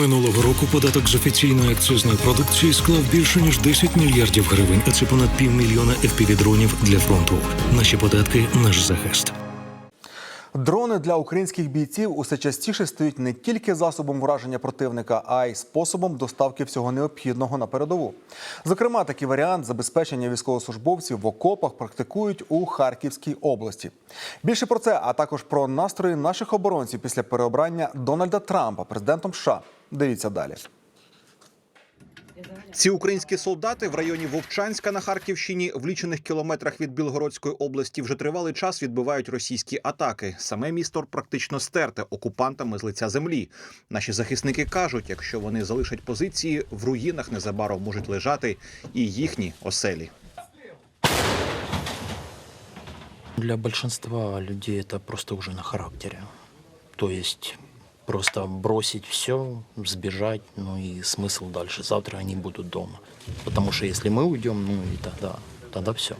Минулого року податок з офіційної акцизної продукції склав більше ніж 10 мільярдів гривень, а це понад півмільйона FPV-дронів для фронту. Наші податки наш захист. Дрони для українських бійців усе частіше стають не тільки засобом враження противника, а й способом доставки всього необхідного на передову. Зокрема, такий варіант забезпечення військовослужбовців в окопах практикують у Харківській області. Більше про це, а також про настрої наших оборонців після переобрання Дональда Трампа президентом США. Дивіться далі. Ці українські солдати в районі Вовчанська на Харківщині, в лічених кілометрах від Білгородської області, вже тривалий час відбивають російські атаки. Саме місто практично стерте окупантами з лиця землі. Наші захисники кажуть, якщо вони залишать позиції, в руїнах незабаром можуть лежати і їхні оселі. Для большинства людей это просто уже на характере. То есть просто бросить все, сбежать, ну и смысл дальше. Завтра они будут дома. Потому что если мы уйдем, ну и тогда, тогда все.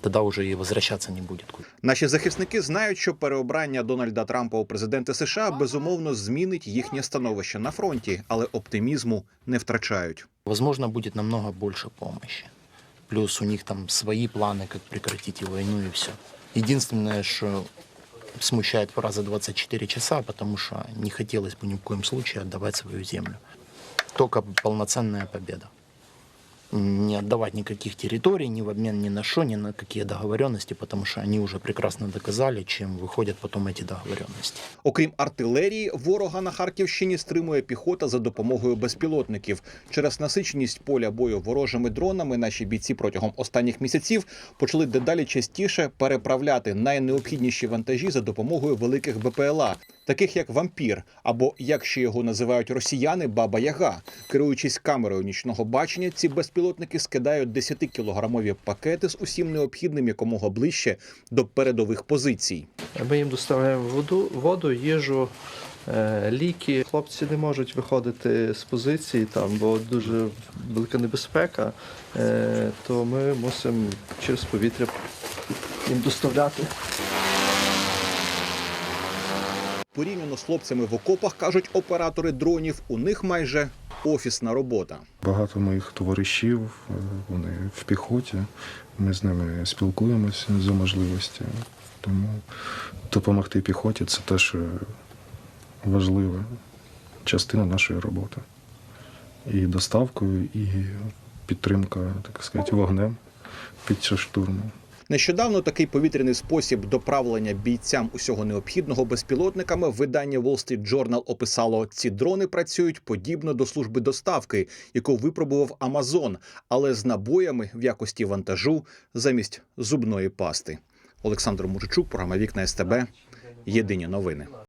Тогда уже и возвращаться не будет куда. Наші захисники знають, що переобрання Дональда Трампа у президенти США безумовно змінить їхнє становище на фронті, але оптимізму не втрачають. Возможно, будет намного больше помощи. Плюс у них там свои планы, как прекратить и войну и все. Единственное, что смущает фраза 24 часа, потому что не хотелось бы ни в коем случае отдавать свою землю. Только полноценная победа. Не отдавать никаких территорий, ни в обмен ни на что, ни на какие договоренности, потому что они уже прекрасно доказали, чем выходят потом эти договоренности. Окрім артилерії, ворога на Харківщині стримує піхота за допомогою безпілотників. Через насиченість поля бою ворожими дронами наші бійці протягом останніх місяців почали дедалі частіше переправляти найнеобхідніші вантажі за допомогою великих БПЛА, таких як вампір, або як ще його називають росіяни, баба Яга. Керуючись камерою нічного бачення, ці безпілотники скидають 10-кілограмові пакети з усім необхідним якомога ближче до передових позицій. Ми їм доставляємо воду, воду, їжу, е, ліки. Хлопці не можуть виходити з позиції, там, бо дуже велика небезпека, е, то ми мусимо через повітря їм доставляти. Порівняно з хлопцями в окопах кажуть оператори дронів. У них майже офісна робота. Багато моїх товаришів, е, вони в піхоті. Ми з ними спілкуємося за можливості. Тому допомогти піхоті це теж е, важлива частина нашої роботи. І доставкою, і підтримка, так сказати, вогнем під час штурму. Нещодавно такий повітряний спосіб доправлення бійцям усього необхідного безпілотниками видання Wall Street Journal описало: ці дрони працюють подібно до служби доставки, яку випробував Amazon, але з набоями в якості вантажу замість зубної пасти. Олександр Мужичук, програма Вікна СТБ. Єдині новини.